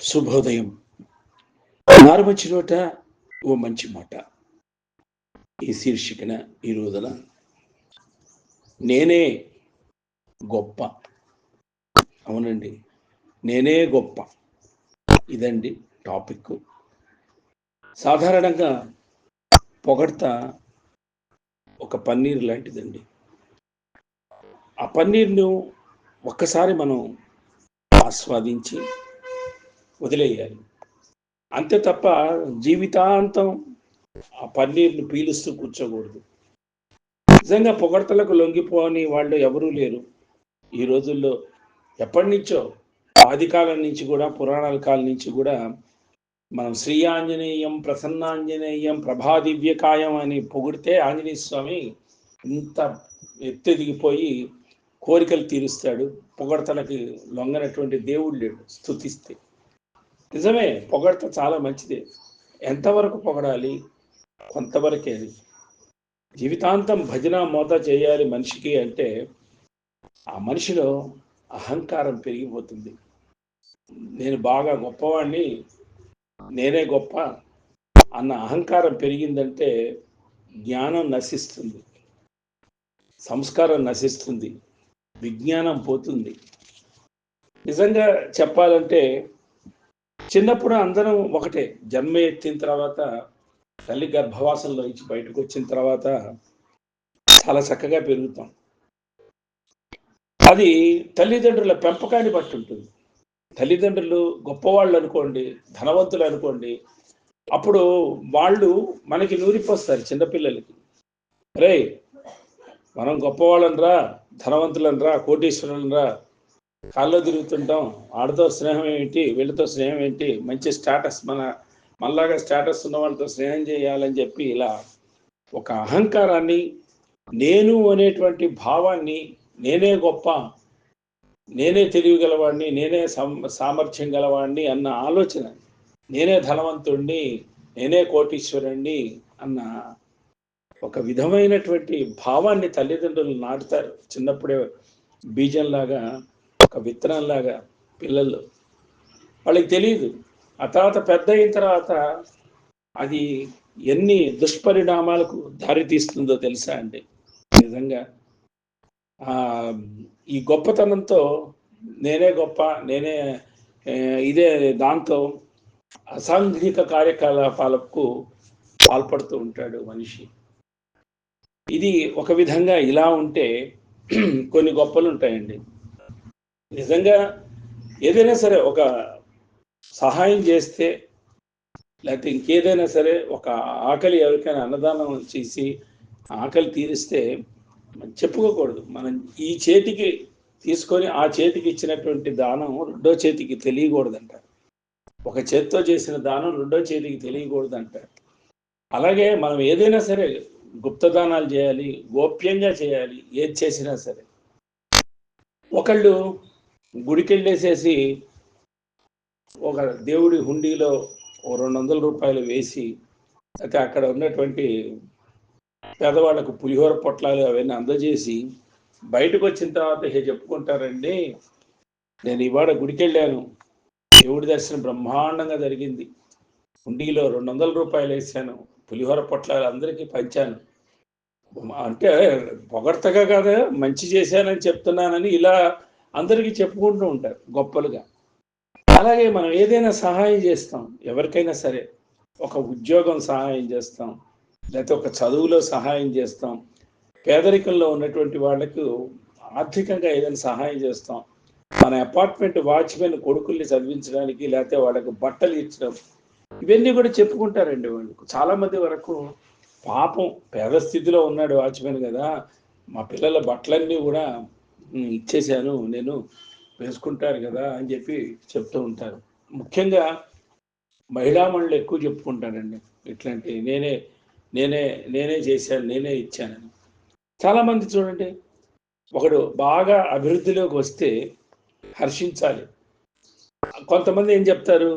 శుభోదయం. నారుమంచి నోట ఓ మంచి మాట. ఈ శీర్షికన ఈ రోజున నేనే గొప్ప. అవునండి. నేనే గొప్ప. ఇదండి టాపిక్. సాధారణంగా పొగడత ఒక పన్నీర్ లాంటిదండి. ఆ పన్నీర్ను ఒక్కసారి మనం ఆస్వాదించి వదిలేయాలి. అంతే తప్ప జీవితాంతం ఆ పన్నీరును పీలుస్తూ కూర్చోకూడదు. నిజంగా పొగడతలకు లొంగిపోని వాళ్ళు ఎవరూ లేరు. ఈ రోజుల్లో ఎప్పటి నుంచో ఆది కాలం నుంచి కూడా పురాణాల కాలం నుంచి కూడా మనం శ్రీ ఆంజనేయం ప్రసన్నాంజనేయం ప్రభాదివ్యకాయం అని పొగిడితే ఆంజనేయ స్వామి ఇంత ఎత్తెదిగిపోయి కోరికలు తీరుస్తాడు. పొగడతలకి లొంగనటువంటి దేవుడు లేడు. స్థుతిస్తే నిజమే పొగడత చాలా మంచిదే. ఎంతవరకు పొగడాలి? కొంతవరకే జీవితాంతం భజన మోత చేయాలి మనిషికి అంటే ఆ మనిషిలో అహంకారం పెరిగిపోతుంది. నేను బాగా గొప్పవాణ్ణి నేనే గొప్ప అన్న అహంకారం పెరిగిందంటే జ్ఞానం నశిస్తుంది. సంస్కారం నశిస్తుంది. విజ్ఞానం పోతుంది. నిజంగా చెప్పాలంటే చిన్నప్పుడు అందరం ఒకటే జన్మ ఎత్తిన తర్వాత తల్లి గర్భవాసంలో నుంచి బయటకు వచ్చిన తర్వాత చాలా చక్కగా పెరుగుతాం. అది తల్లిదండ్రుల పెంపకాన్ని బట్టి ఉంటుంది. తల్లిదండ్రులు గొప్పవాళ్ళు అనుకోండి ధనవంతులు అనుకోండి అప్పుడు వాళ్ళు మనకి నూరిపోస్తారు చిన్నపిల్లలకి. రే మనం గొప్పవాళ్ళనరా ధనవంతులనరా కోటీశ్వరులనరా కాల్లో తిరుగుతుంటాం. ఆడతో స్నేహం ఏంటి? వీళ్ళతో స్నేహం ఏంటి? మంచి స్టేటస్ మన మనలాగా స్టేటస్ ఉన్న వాళ్ళతో స్నేహం చేయాలని చెప్పి ఇలా ఒక అహంకారాన్ని నేను అనేటువంటి భావాన్ని నేనే గొప్ప నేనే తెలివి గలవాడిని నేనే సామర్థ్యం గలవాడిని అన్న ఆలోచన నేనే ధనవంతుణ్ణి నేనే కోటీశ్వరుణ్ణి అన్న ఒక విధమైనటువంటి భావాన్ని తల్లిదండ్రులు నాటుతారు. చిన్నప్పుడే బీజంలాగా ఒక విత్తనంలాగా పిల్లలు. వాళ్ళకి తెలియదు ఆ తర్వాత పెద్ద అయిన తర్వాత అది ఎన్ని దుష్పరిణామాలకు దారితీస్తుందో తెలుసా అండి? నిజంగా ఈ గొప్పతనంతో నేనే గొప్ప నేనే ఇదే దాంతో అసాంఘిక కార్యకలాపాలకు పాల్పడుతూ ఉంటాడు మనిషి. ఇది ఒక విధంగా ఇలా ఉంటే కొన్ని గొప్పలు ఉంటాయండి. నిజంగా ఏదైనా సరే ఒక సహాయం చేస్తే లేకపోతే ఇంకేదైనా సరే ఒక ఆకలి ఎవరికైనా అన్నదానం చేసి ఆకలి తీరిస్తే చెప్పుకోకూడదు. మనం ఈ చేతికి తీసుకొని ఆ చేతికి ఇచ్చినటువంటి దానం రెండో చేతికి తెలియకూడదంట ఒక చేతితో చేసిన దానం రెండో చేతికి తెలియకూడదంట అలాగే మనం ఏదైనా సరే గుప్తదానాలు చేయాలి గోప్యంగా చేయాలి ఏది చేసినా సరే. ఒకళ్ళు గుడికి వెళ్ళేసేసి ఒక దేవుడి హుండీలో ఓ రెండు వందల రూపాయలు వేసి అయితే అక్కడ ఉన్నటువంటి పేదవాళ్ళకు పులిహోర పొట్లాలు అవన్నీ అందజేసి బయటకు వచ్చిన తర్వాత హే చెప్పుకుంటారండి నేను ఇవాళ గుడికి వెళ్ళాను దేవుడి దర్శనం బ్రహ్మాండంగా జరిగింది. హుండీలో రెండు వందల రూపాయలు వేసాను పులిహోర పొట్లాలు అందరికీ పంచాను. అంటే పొగడతగా కదా మంచి చేశానని చెప్తున్నానని ఇలా అందరికీ చెప్పుకుంటూ ఉంటారు గొప్పలుగా. అలాగే మనం ఏదైనా సహాయం చేస్తాం ఎవరికైనా సరే. ఒక ఉద్యోగం సహాయం చేస్తాం లేకపోతే ఒక చదువులో సహాయం చేస్తాం. పేదరికంలో ఉన్నటువంటి వాళ్ళకు ఆర్థికంగా ఏదైనా సహాయం చేస్తాం. మన అపార్ట్మెంట్ వాచ్మెన్ కొడుకుల్ని చదివించడానికి లేకపోతే వాళ్ళకు బట్టలు ఇచ్చడం. ఇవన్నీ కూడా చెప్పుకుంటారండి వాళ్ళు. చాలామంది వరకు పాపం పేద స్థితిలో ఉన్నాడు వాచ్మెన్ కదా. మా పిల్లల బట్టలన్నీ కూడా ఇచ్చేసాను నేను వేసుకుంటారు కదా అని చెప్పి చెప్తూ ఉంటారు. ముఖ్యంగా మహిళామణులు ఎక్కువ చెప్పుకుంటారండి. ఇట్లాంటి నేనే నేనే నేనే చేశాను నేనే ఇచ్చానని చాలామంది చూడండి ఒకడు బాగా అభివృద్ధిలోకి వస్తే హర్షించాలి. కొంతమంది ఏం చెప్తారు?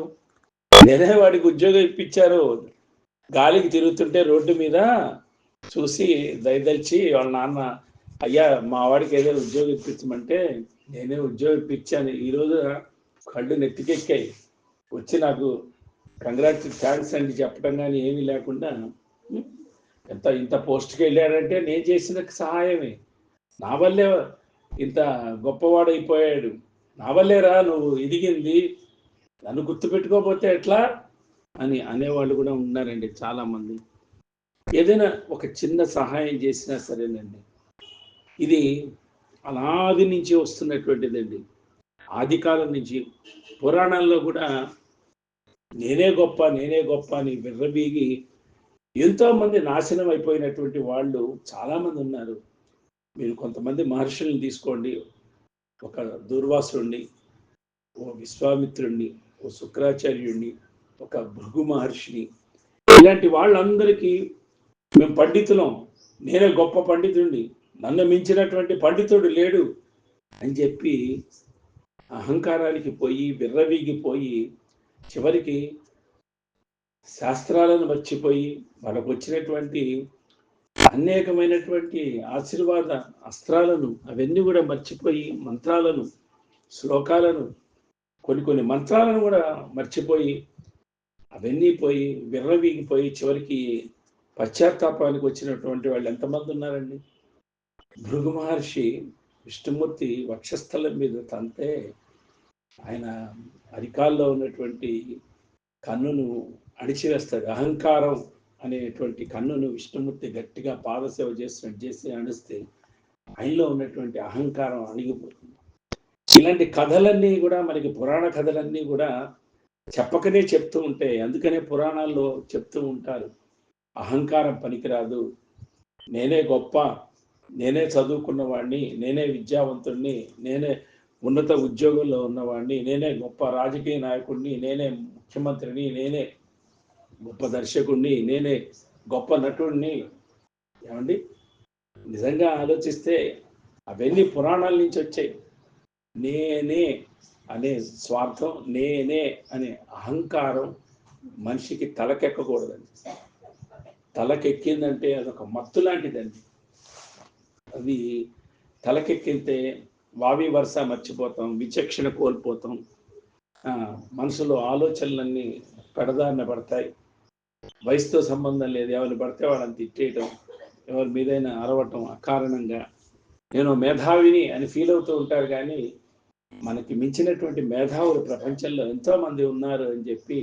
నేనే వాడికి ఉద్యోగం ఇప్పించారు గాలికి తిరుగుతుంటే రోడ్డు మీద చూసి దయదలిచి వాళ్ళ నాన్న అయ్యా మా వాడికి ఏదైనా ఉద్యోగం ఇప్పించమంటే నేనే ఉద్యోగం ఇప్పించాను. ఈరోజు కళ్ళు నెత్తికెక్కాయి. వచ్చి నాకు కంగ్రాట్స్ థ్యాంక్స్ అండి చెప్పడం కానీ ఏమీ లేకుండా ఎంత ఇంత పోస్ట్కి వెళ్ళాడంటే నేను చేసిన సహాయమే. నా వల్లే ఇంత గొప్పవాడైపోయాడు. నా వల్లేరా నువ్వు ఎదిగింది. నన్ను గుర్తుపెట్టుకోకపోతే ఎట్లా? అని అనేవాళ్ళు కూడా ఉన్నారండి చాలామంది. ఏదైనా ఒక చిన్న సహాయం చేసినా సరేనండి. ఇది అనాది నుంచి వస్తున్నటువంటిదండి. ఆది కాలం నుంచి పురాణాల్లో కూడా నేనే గొప్ప నేనే గొప్ప అని విర్రబీగి ఎంతోమంది నాశనం అయిపోయినటువంటి వాళ్ళు చాలామంది ఉన్నారు. మీరు కొంతమంది మహర్షుల్ని తీసుకోండి. ఒక దుర్వాసుడిని ఓ విశ్వామిత్రుణ్ణి ఓ శుక్రాచార్యుడిని ఒక భృగు మహర్షిని. ఇలాంటి వాళ్ళందరికీ మేము పండితులం. నేనే గొప్ప పండితుడిని నన్ను మించినటువంటి పండితుడు లేడు అని చెప్పి అహంకారానికి పోయి విర్రవీగిపోయి చివరికి శాస్త్రాలను మర్చిపోయి వాళ్ళకు వచ్చినటువంటి అనేకమైనటువంటి ఆశీర్వాద అస్త్రాలను అవన్నీ కూడా మర్చిపోయి మంత్రాలను శ్లోకాలను కొన్ని కొన్ని మంత్రాలను కూడా మర్చిపోయి అవన్నీ పోయి విర్రవీగిపోయి చివరికి పశ్చాత్తాపానికి వచ్చినటువంటి వాళ్ళు ఎంతమంది ఉన్నారండి? భృగు మహర్షి విష్ణుమూర్తి వక్షస్థలం మీద తంతే ఆయన అరికాల్లో ఉన్నటువంటి కన్నును అణిచివేస్తాడు. అహంకారం అనేటువంటి కన్నును విష్ణుమూర్తి గట్టిగా పాదసేవ చేస్తున్నట్టు చేసి అణిస్తే ఆయనలో ఉన్నటువంటి అహంకారం అణిగిపోతుంది. ఇలాంటి కథలన్నీ కూడా మనకి పురాణ కథలన్నీ కూడా చెప్పకనే చెప్తూ ఉంటాయి అందుకనే పురాణాల్లో చెప్తూ ఉంటారు. అహంకారం పనికిరాదు. నేనే గొప్ప. నేనే చదువుకున్నవాడిని నేనే విద్యావంతుడిని నేనే ఉన్నత ఉద్యోగంలో ఉన్నవాడిని నేనే గొప్ప రాజకీయ నాయకుడిని నేనే ముఖ్యమంత్రిని నేనే గొప్ప దర్శకుడిని నేనే గొప్ప నటుడిని ఏమండి? నిజంగా ఆలోచిస్తే అవన్నీ పురాణాల నుంచి వచ్చాయి. నేనే అనే స్వార్థం నేనే అనే అహంకారం మనిషికి తలకెక్కకూడదండి. తలకెక్కిందంటే అదొక మత్తు లాంటిదండి. అది తలకెక్కితే వావి వరుస మర్చిపోతాం విచక్షణ కోల్పోతాం. మనసులో ఆలోచనలన్నీ పెడదారిన పడతాయి. వయసుతో సంబంధం లేదు. ఎవరిని పడితే వాళ్ళని తిట్టేయటం ఎవరి మీదైనా అరవటం అకారణంగా. నేను మేధావిని అని ఫీల్ అవుతూ ఉంటారు కానీ మనకి మించినటువంటి మేధావులు ప్రపంచంలో ఎంతో మంది ఉన్నారు అని చెప్పి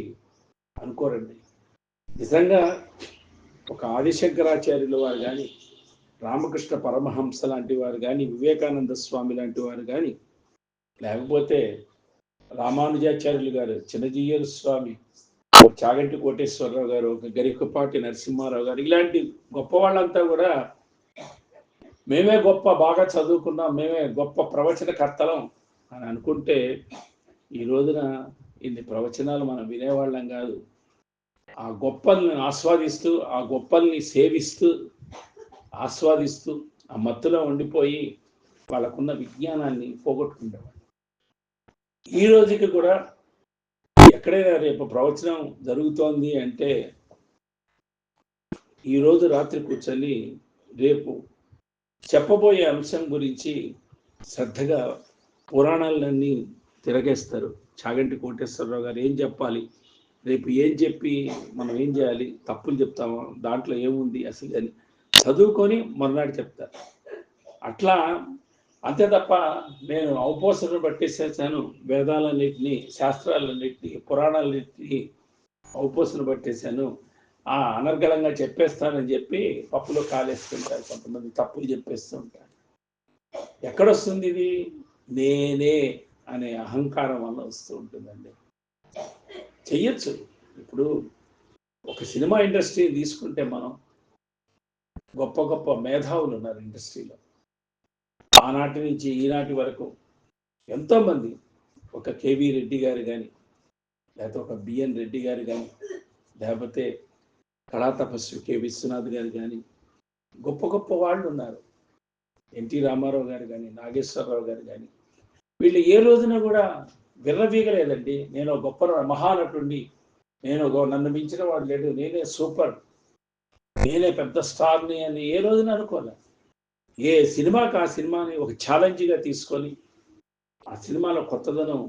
అనుకోరండి. నిజంగా ఒక ఆదిశంకరాచార్యులు వారు కానీ రామకృష్ణ పరమహంస లాంటి వారు కానీ వివేకానంద స్వామి లాంటి వారు కానీ లేకపోతే రామానుజాచార్యులు గారు చిన్నజీయర్ స్వామి చాగంటి కోటేశ్వరరావు గారు ఒక గరికపాటి నరసింహారావు గారు ఇలాంటి గొప్ప వాళ్ళంతా కూడా మేమే గొప్ప బాగా చదువుకున్నాం మేమే గొప్ప ప్రవచనకర్తలం అని అనుకుంటే ఈ రోజున ఇన్ని ప్రవచనాలు మనం వినేవాళ్ళం కాదు. ఆ గొప్పల్ని ఆస్వాదిస్తూ ఆ గొప్పల్ని సేవిస్తూ ఆస్వాదిస్తూ ఆ మత్తులో ఉండిపోయి వాళ్ళకున్న విజ్ఞానాన్ని పోగొట్టుకుంటారు ఈ రోజుకి కూడా ఎక్కడైనా రేపు ప్రవచనం జరుగుతోంది అంటే ఈ రోజు రాత్రి కూర్చొని రేపు చెప్పబోయే అంశం గురించి శ్రద్ధగా పురాణాలన్నీ తిరగేస్తారు. చాగంటి కోటేశ్వరరావు గారు ఏం చెప్పాలి? రేపు ఏం చెప్పి మనం ఏం చేయాలి? తప్పులు చెప్తామా? దాంట్లో ఏముంది? అసలు అని చదువుకొని మరునాడు చెప్తారు అట్లా అంతే తప్ప నేను అవపోసను పట్టేసేసాను. వేదాలన్నింటినీ శాస్త్రాలన్నింటినీ పురాణాలన్నింటినీ అవపోసను పట్టేశాను ఆ అనర్గళంగా చెప్పేస్తానని చెప్పి పప్పులో కాలేసుకుంటారు. కొంతమంది తప్పులు చెప్పేస్తూ ఉంటారు. ఎక్కడొస్తుంది ఇది? నేనే అనే అహంకారం వల్ల వస్తూ ఉంటుందండి. చెయ్యొచ్చు. ఇప్పుడు ఒక సినిమా ఇండస్ట్రీ తీసుకుంటే మనం గొప్ప గొప్ప మేధావులు ఉన్నారు ఇండస్ట్రీలో. ఆనాటి నుంచి ఈనాటి వరకు ఎంతోమంది ఒక కేవీ రెడ్డి గారు కానీ లేకపోతే ఒక బిఎన్ రెడ్డి గారు కానీ లేకపోతే కళా తపస్వి కె విశ్వనాథ్ గారు కానీ గొప్ప గొప్ప వాళ్ళు ఉన్నారు. ఎన్టీ రామారావు గారు కానీ నాగేశ్వరరావు గారు కానీ వీళ్ళు ఏ రోజున కూడా విర్రవీగలేదండి. నేను గొప్ప మహానటుండి నేను ఒక నన్ను మించిన వాడు లేడు. నేనే సూపర్. నేనే పెద్ద స్టార్ని అని ఏ రోజున అనుకోలే. ఏ సినిమాకి ఆ సినిమాని ఒక ఛాలెంజ్గా తీసుకొని ఆ సినిమాలో కొత్తదనం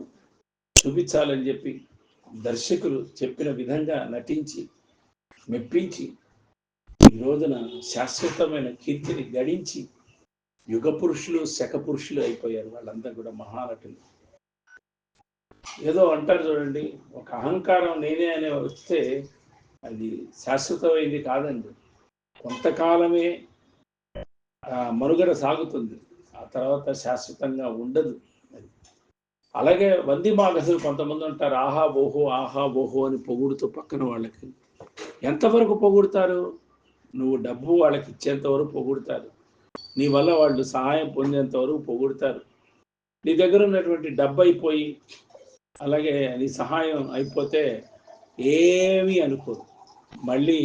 చూపించాలని చెప్పి దర్శకులు చెప్పిన విధంగా నటించి మెప్పించి ఈ రోజున శాశ్వతమైన కీర్తిని గడించి యుగ పురుషులు శక పురుషులు అయిపోయారు వాళ్ళందరూ కూడా మహానటులు. ఏదో అంటారు చూడండి ఒక అహంకారం నేనే అనే వస్తే అది శాశ్వతమైంది కాదండి. కొంతకాలమే మనుగడ సాగుతుంది. ఆ తర్వాత శాశ్వతంగా ఉండదు. అలాగే వంది మాగసులు కొంతమంది ఉంటారు ఆహా ఓహో ఆహా ఓహో అని పొగుడుతూ పక్కన వాళ్ళకి. ఎంతవరకు పొగుడుతారు? నువ్వు డబ్బు వాళ్ళకి ఇచ్చేంత వరకు పొగుడుతారు. నీ వల్ల వాళ్ళు సహాయం పొందేంత వరకు పొగుడుతారు. నీ దగ్గర ఉన్నటువంటి డబ్బు అయిపోయి అలాగే నీ సహాయం అయిపోతే ఏమీ అనుకోరు. మళ్ళీ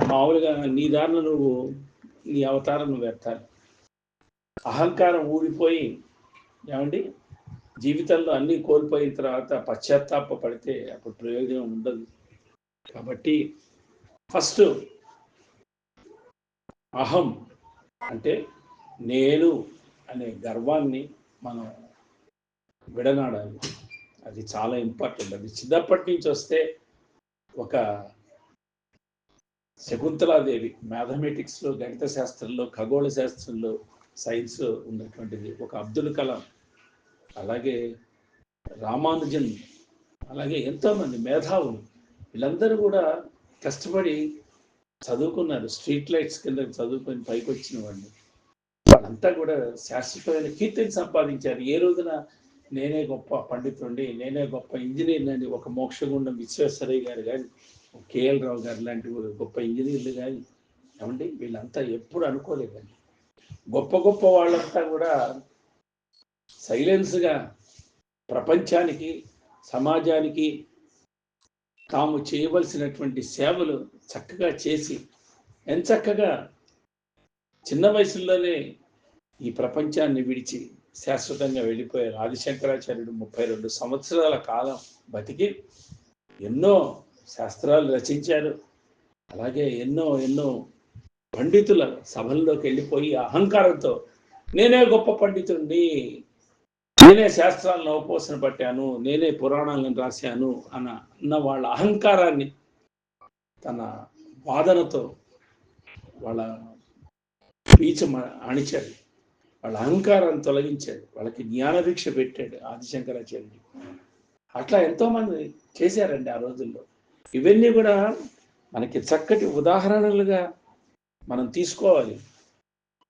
మామూలుగా నీ దారిలో నువ్వు నీ అవతారం నువ్వు ఎత్తాలి అహంకారం ఊడిపోయి ఏమండి? జీవితంలో అన్నీ కోల్పోయిన తర్వాత పశ్చాత్తాప పడితే అప్పుడు ప్రయోజనం ఉండదు. కాబట్టి ఫస్ట్ అహం అంటే నేను అనే గర్వాన్ని మనం విడనాడాలి. అది చాలా ఇంపార్టెంట్. అది చిన్నప్పటి నుంచి వస్తే ఒక శకుంతలాదేవి మ్యాథమెటిక్స్లో గణిత శాస్త్రంలో ఖగోళ శాస్త్రంలో సైన్స్ ఉన్నటువంటిది. ఒక అబ్దుల్ కలాం అలాగే రామానుజన్ అలాగే ఎంతోమంది మేధావులు. వీళ్ళందరూ కూడా కష్టపడి చదువుకున్నారు. స్ట్రీట్ లైట్స్ కింద చదువుకొని పైకి వచ్చిన వాళ్ళు. వాళ్ళంతా కూడా శాశ్వతమైన కీర్తిని సంపాదించారు. ఏ రోజున నేనే గొప్ప పండితుండి నేనే గొప్ప ఇంజనీర్ అని ఒక మోక్షగుండం విశ్వేశ్వరయ్య గారు కానీ కేఎల్ రావు గారు లాంటి గొప్ప ఇంజనీర్లు కానీ ఏమండి? వీళ్ళంతా ఎప్పుడు అనుకోలేదండి. గొప్ప గొప్ప వాళ్ళంతా కూడా సైలెన్స్గా ప్రపంచానికి సమాజానికి తాము చేయవలసినటువంటి సేవలు చక్కగా చేసి ఎంచక్కగా చిన్న వయసులోనే ఈ ప్రపంచాన్ని విడిచి శాశ్వతంగా వెళ్ళిపోయారు. ఆదిశంకరాచార్యుడు ముప్పై రెండు సంవత్సరాల కాలం బతికి ఎన్నో శాస్త్రాలు రచించారు. అలాగే ఎన్నో ఎన్నో పండితుల సభల్లోకి వెళ్ళిపోయి అహంకారంతో నేనే గొప్ప పండితుడిని నేనే శాస్త్రాలను అవపోసన పట్టాను నేనే పురాణాలను రాశాను అన్న అన్న వాళ్ళ అహంకారాన్ని తన వాదనతో వాళ్ళ పీచ అణిచాడు. వాళ్ళ అహంకారాన్ని తొలగించాడు. వాళ్ళకి జ్ఞానభిక్ష పెట్టాడు ఆదిశంకరాచార్యుడు. అట్లా ఎంతోమంది చేశారండి ఆ రోజుల్లో. ఇవన్నీ కూడా మనకి చక్కటి ఉదాహరణలుగా మనం తీసుకోవాలి.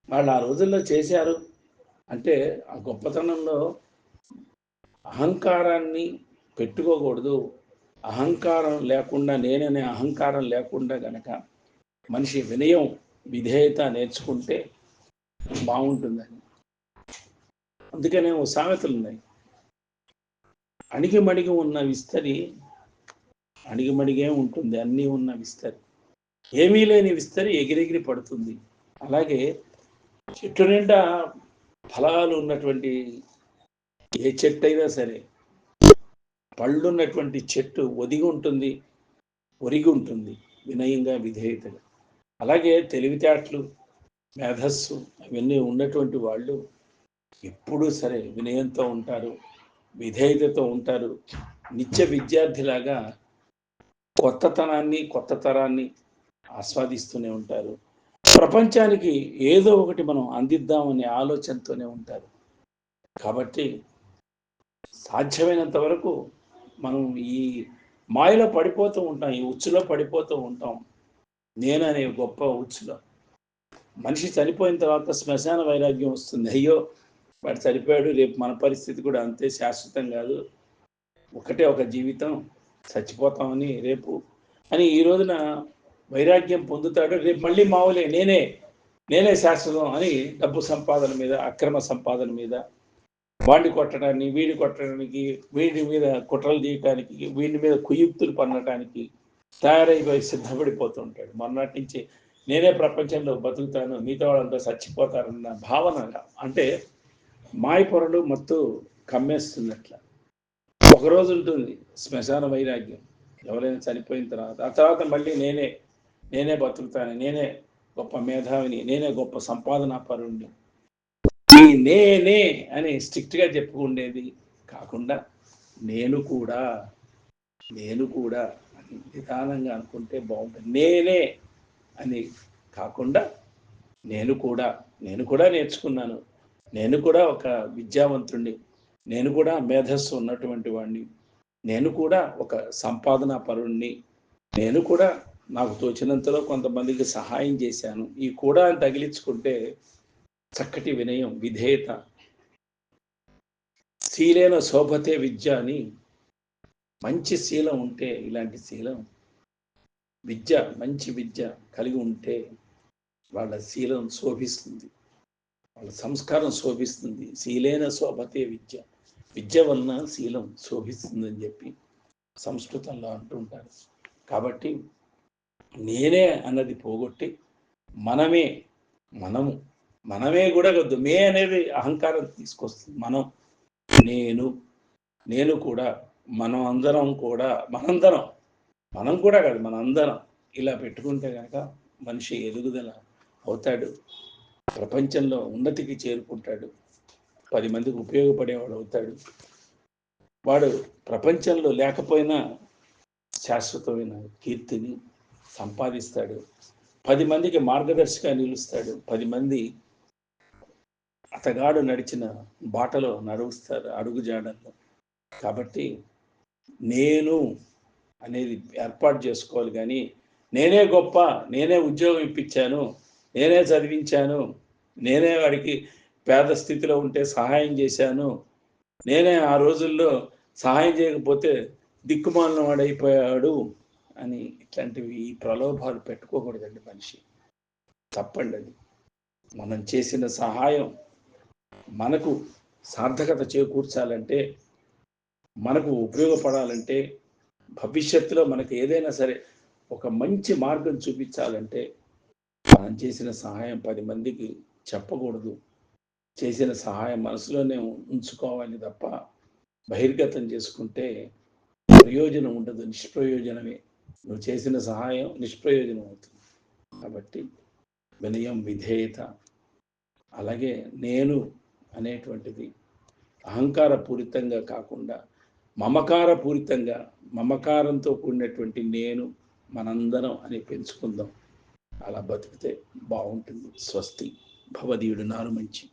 వాళ్ళు ఆ రోజుల్లో చేశారు అంటే ఆ గొప్పతనంలో అహంకారాన్ని పెట్టుకోకూడదు. అహంకారం లేకుండా నేననే అహంకారం లేకుండా గనక మనిషి వినయం విధేయత నేర్చుకుంటే బాగుంటుందని. అందుకనే ఓ సామెతలు ఉన్నాయి అణిగిమణిగి ఉన్న విస్తరి అణిగిమణిగే ఉంటుంది అన్నీ ఉన్న విస్తరి. ఏమీ లేని విస్తరి ఎగిరెగిరి పడుతుంది. అలాగే చెట్టు నిండా ఫలాలు ఉన్నటువంటి ఏ చెట్టు అయినా సరే పళ్ళున్నటువంటి చెట్టు ఒదిగి ఉంటుంది ఒరిగి ఉంటుంది వినయంగా విధేయతగా. అలాగే తెలివితేటలు మేధస్సు అవన్నీ ఉన్నటువంటి వాళ్ళు ఎప్పుడూ సరే వినయంతో ఉంటారు విధేయతతో ఉంటారు. నిత్య విద్యార్థిలాగా కొత్తతనాన్ని కొత్త తరాన్ని ఆస్వాదిస్తూనే ఉంటారు. ప్రపంచానికి ఏదో ఒకటి మనం అందిద్దామనే ఆలోచనతోనే ఉంటారు. కాబట్టి సాధ్యమైనంత వరకు మనం ఈ మాయలో పడిపోతూ ఉంటాం ఈ ఉచ్చులో పడిపోతూ ఉంటాం. నేననే గొప్ప ఉచ్చులో. మనిషి చనిపోయిన తర్వాత శ్మశాన వైరాగ్యం వస్తుంది. అయ్యో వాడు చనిపోయాడు రేపు మన పరిస్థితి కూడా అంతే శాశ్వతం కాదు. ఒకటే ఒక జీవితం. చచ్చిపోతామని రేపు అని ఈ రోజున వైరాగ్యం పొందుతాడు. రేపు మళ్ళీ మావులే నేనే నేనే శాశ్వతం అని డబ్బు సంపాదన మీద అక్రమ సంపాదన మీద వాడిని కొట్టడానికి వీడి కొట్టడానికి వీడి మీద కుట్రలు తీయటానికి వీడి మీద కుయుక్తులు పన్నటానికి తయారైపోయి సిద్ధపడిపోతుంటాడు. మొన్నటి నుంచి నేనే ప్రపంచంలో బతుకుతాను మిగతా వాళ్ళంతా చచ్చిపోతారన్న భావన అంటే మాయపొరలు మత్తు కమ్మేస్తున్నట్ల. ఒకరోజు ఉంటుంది శ్మశాన వైరాగ్యం. ఎవరైనా చనిపోయిన తర్వాత ఆ తర్వాత మళ్ళీ నేనే నేనే బతుకుతాను నేనే గొప్ప మేధావిని నేనే గొప్ప సంపాదనా పరుణ్ణి నేనే అని స్ట్రిక్ట్గా చెప్పుకుండేది కాకుండా నేను కూడా నేను కూడా అని నిదానంగా అనుకుంటే బాగుంటుంది. నేనే అని కాకుండా నేను కూడా నేను కూడా నేర్చుకున్నాను. నేను కూడా ఒక విద్యావంతుణ్ణి. నేను కూడా మేధస్సు ఉన్నటువంటి వాడిని నేను కూడా ఒక సంపాదనా పరుణ్ణి. నేను కూడా నాకు తోచినంతలో కొంతమందికి సహాయం చేశాను. ఈ కూడా అని తగిలించుకుంటే చక్కటి వినయం విధేయత. శీలేన శోభతే విద్య అని మంచి శీలం ఉంటే ఇలాంటి శీలం విద్య మంచి విద్య కలిగి ఉంటే వాళ్ళ శీలం శోభిస్తుంది. వాళ్ళ సంస్కారం శోభిస్తుంది. శీలేన శోభతే విద్య. విద్య వలన శీలం శోభిస్తుందని చెప్పి సంస్కృతంలో అంటుంటారు. కాబట్టి నేనే అన్నది పోగొట్టి మనమే మనము మనమే కూడా వద్దు. మే అనేది అహంకారం తీసుకొస్తుంది. మనం నేను నేను కూడా మనం అందరం కూడా మనందరం మనం కూడా కాదు మనందరం ఇలా పెట్టుకుంటే కనుక మనిషి ఎదుగుదల అవుతాడు. ప్రపంచంలో ఉన్నతికి చేరుకుంటాడు. పది మందికి ఉపయోగపడేవాడు అవుతాడు. వాడు ప్రపంచంలో లేకపోయినా శాశ్వతమైన కీర్తిని సంపాదిస్తాడు. పది మందికి మార్గదర్శిగా నిలుస్తాడు. పది మంది అతగాడు నడిచిన బాటలో నడుస్తారు అడుగుజాడల్లో కాబట్టి నేను అనేది ఏర్పాటు చేసుకోవాలి కానీ నేనే గొప్ప నేనే ఉద్యోగం ఇప్పించాను నేనే చదివించాను నేనే వాడికి పేద స్థితిలో ఉంటే సహాయం చేశాను. నేనే ఆ రోజుల్లో సహాయం చేయకపోతే దిక్కుమాలిన వాడైపోయాడు అని ఇట్లాంటివి ఈ ప్రలోభాలు పెట్టుకోకూడదండి మనిషి. తప్పండి అది. మనం చేసిన సహాయం మనకు సార్థకత చేకూర్చాలంటే మనకు ఉపయోగపడాలంటే భవిష్యత్తులో మనకు ఏదైనా సరే ఒక మంచి మార్గం చూపించాలంటే మనం చేసిన సహాయం పది మందికి చెప్పకూడదు. చేసిన సహాయం మనసులోనే ఉంచుకోవాలి తప్ప బహిర్గతం చేసుకుంటే ప్రయోజనం ఉండదు నిష్ప్రయోజనమే. నువ్వు చేసిన సహాయం నిష్ప్రయోజనం అవుతుంది. కాబట్టి వినయం విధేయత. అలాగే నేను అనేటువంటిది అహంకారపూరితంగా కాకుండా మమకారపూరితంగా మమకారంతో కూడినటువంటి నేను మనందరం అని పెంచుకుందాం. అలా బతికితే బాగుంటుంది. స్వస్తి. భవదీయుడు నారు మంచి.